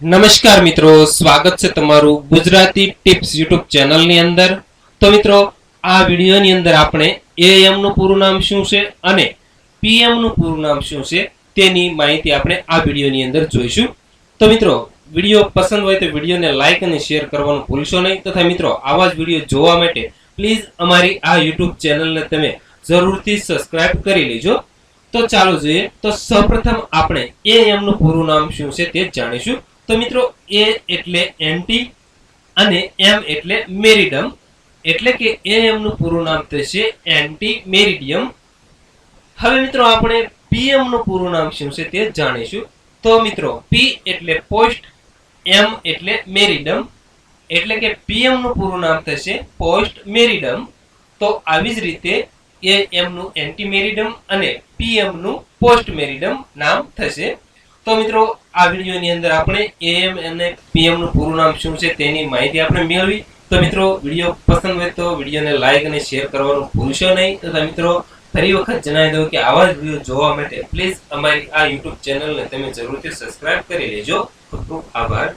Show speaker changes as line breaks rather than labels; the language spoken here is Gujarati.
નમસ્કાર મિત્રો, સ્વાગત છે તમારું ગુજરાતી ટિપ્સ યુટ્યુબ ચેનલની અંદર. તો મિત્રો, આ વિડીયોની અંદર આપણે એએમનું પૂરું નામ શું છે અને પીએમનું પૂરું નામ શું છે તેની માહિતી આપણે આ વિડીયોની અંદર જોઈશું. તો મિત્રો, વીડિયો પસંદ હોય તો વિડીયોને લાઈક અને શેર કરવાનું ભૂલશો નહીં. તથા મિત્રો, આવા જ વીડિયો જોવા માટે પ્લીઝ અમારી આ યુટ્યુબ ચેનલને તમે જરૂરથી સબસ્ક્રાઇબ કરી લેજો. તો ચાલો જોઈએ. તો સૌપ્રથમ આપણે એ નું પૂરું નામ શું છે તે જાણીશું. તો મિત્રો એ એટલે એન્ટી અને એમ એટલે મેરિડમ એટલે કે એ એમનું પૂરું નામ થશે એન્ટી મેરિડિયમ હવે મિત્રો, આપણે પીએમનું પૂરું નામ શું છે તે જાણીશું. તો મિત્રો પી એટલે પોસ્ટ એમ એટલે મેરિડમ એટલે કે પીએમનું પૂરું નામ થશે પોસ્ટ મેરિડમ તો આવી જ રીતે એ એમનું એન્ટી મેરિડમ અને પીએમનું પોસ્ટ મેરિડમ નામ થશે. તો મિત્રો, આ વિડીયોની અંદર આપણે એએમ અને પીએમનું પૂરું નામ શું છે તેની માહિતી આપણે મેળવી. તો મિત્રો, વીડિયો પસંદ હોય તો વિડીયોને લાઈક અને શેર કરવાનું ભૂલશો નહીં. તથા મિત્રો, ફરી વખત જણાવી દઉં કે આવા જ વીડિયો જોવા માટે પ્લીઝ અમારી આ યુટ્યુબ ચેનલને તમે જરૂરથી સબસ્ક્રાઇબ કરી લેજો. ખૂબ ખૂબ આભાર.